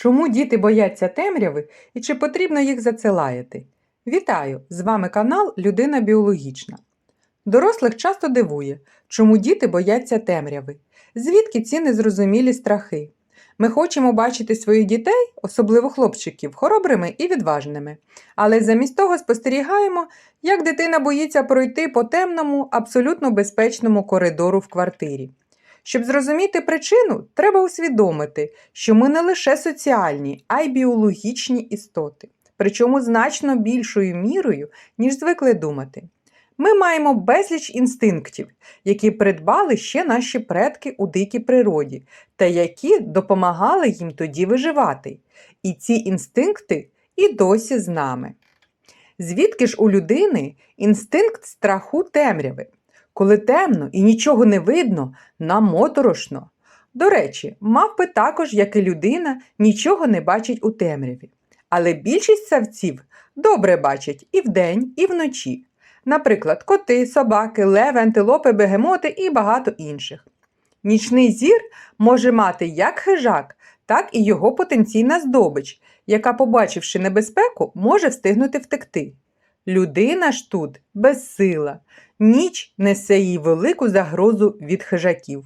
Чому діти бояться темряви і чи потрібно їх зацелаяти? Вітаю! З вами канал Людина Біологічна. Дорослих часто дивує, чому діти бояться темряви, звідки ці незрозумілі страхи. Ми хочемо бачити своїх дітей, особливо хлопчиків, хоробрими і відважними. Але замість того спостерігаємо, як дитина боїться пройти по темному, абсолютно безпечному коридору в квартирі. Щоб зрозуміти причину, треба усвідомити, що ми не лише соціальні, а й біологічні істоти, причому значно більшою мірою, ніж звикли думати. Ми маємо безліч інстинктів, які придбали ще наші предки у дикій природі, та які допомагали їм тоді виживати. І ці інстинкти і досі з нами. Звідки ж у людини інстинкт страху темряви? Коли темно і нічого не видно, нам моторошно. До речі, мавпи також, як і людина, нічого не бачать у темряві. Але більшість савців добре бачать і вдень, і вночі. Наприклад, коти, собаки, леви, антилопи, бегемоти і багато інших. Нічний зір може мати як хижак, так і його потенційна здобич, яка, побачивши небезпеку, може встигнути втекти. Людина ж тут безсила, ніч несе їй велику загрозу від хижаків.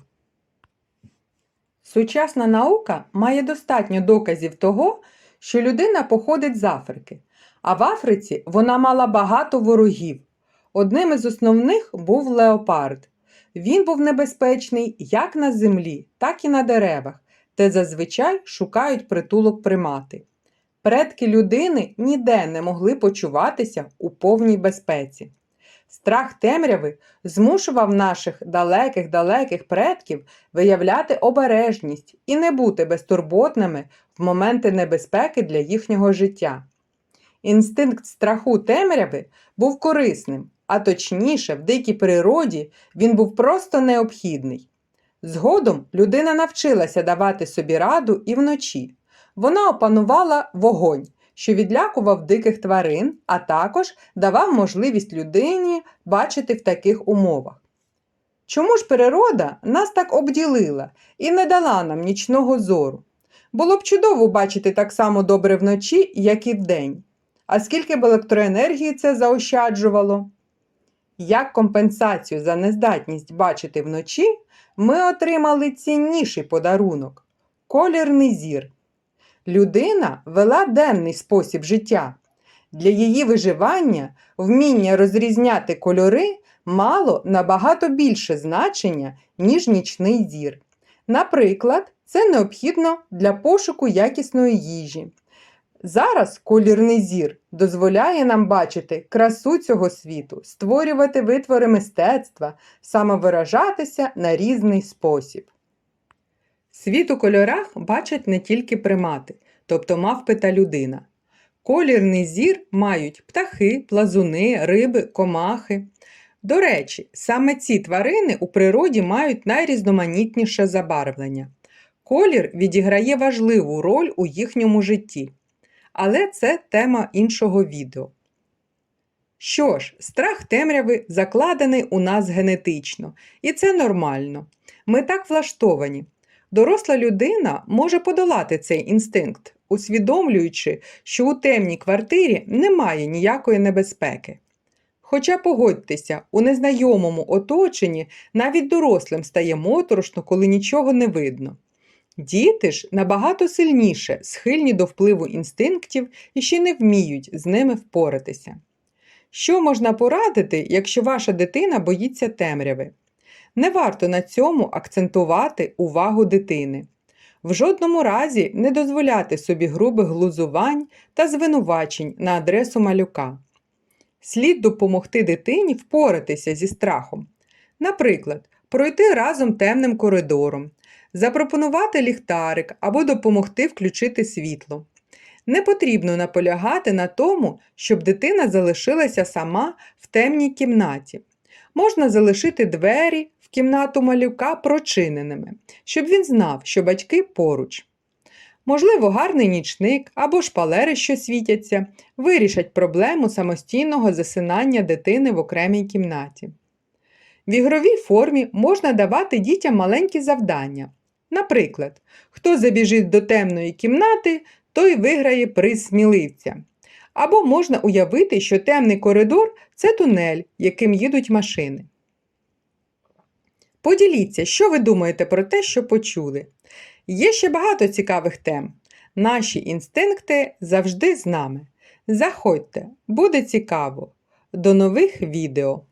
Сучасна наука має достатньо доказів того, що людина походить з Африки, а в Африці вона мала багато ворогів. Одним із основних був леопард. Він був небезпечний як на землі, так і на деревах, де зазвичай шукають притулок примати. Предки людини ніде не могли почуватися у повній безпеці. Страх темряви змушував наших далеких-далеких предків виявляти обережність і не бути безтурботними в моменти небезпеки для їхнього життя. Інстинкт страху темряви був корисним, а точніше, в дикій природі він був просто необхідний. Згодом людина навчилася давати собі раду і вночі. Вона опанувала вогонь, що відлякував диких тварин, а також давав можливість людині бачити в таких умовах. Чому ж природа нас так обділила і не дала нам нічного зору? Було б чудово бачити так само добре вночі, як і вдень. А скільки б електроенергії це заощаджувало? Як компенсацію за нездатність бачити вночі, ми отримали цінніший подарунок колірний зір. Людина вела денний спосіб життя. Для її виживання вміння розрізняти кольори мало набагато більше значення, ніж нічний зір. Наприклад, це необхідно для пошуку якісної їжі. Зараз колірний зір дозволяє нам бачити красу цього світу, створювати витвори мистецтва, самовиражатися на різний спосіб. Світ у кольорах бачать не тільки примати, тобто мавпи та людина. Колірний зір мають птахи, плазуни, риби, комахи. До речі, саме ці тварини у природі мають найрізноманітніше забарвлення. Колір відіграє важливу роль у їхньому житті. Але це тема іншого відео. Що ж, страх темряви закладений у нас генетично, і це нормально. Ми так влаштовані. Доросла людина може подолати цей інстинкт, усвідомлюючи, що у темній квартирі немає ніякої небезпеки. Хоча погодьтеся, у незнайомому оточенні навіть дорослим стає моторошно, коли нічого не видно. Діти ж набагато сильніше схильні до впливу інстинктів і ще не вміють з ними впоратися. Що можна порадити, якщо ваша дитина боїться темряви? Не варто на цьому акцентувати увагу дитини. В жодному разі не дозволяти собі грубих глузувань та звинувачень на адресу малюка. Слід допомогти дитині впоратися зі страхом. Наприклад, пройти разом темним коридором, запропонувати ліхтарик або допомогти включити світло. Не потрібно наполягати на тому, щоб дитина залишилася сама в темній кімнаті. Можна залишити двері кімнату малюка прочиненими, щоб він знав, що батьки поруч. Можливо, гарний нічник або шпалери, що світяться, вирішать проблему самостійного засинання дитини в окремій кімнаті. В ігровій формі можна давати дітям маленькі завдання. Наприклад, хто забіжить до темної кімнати, той виграє приз сміливця. Або можна уявити, що темний коридор це тунель, яким їдуть машини. Поділіться, що ви думаєте про те, що почули. Є ще багато цікавих тем. Наші інстинкти завжди з нами. Заходьте, буде цікаво. До нових відео!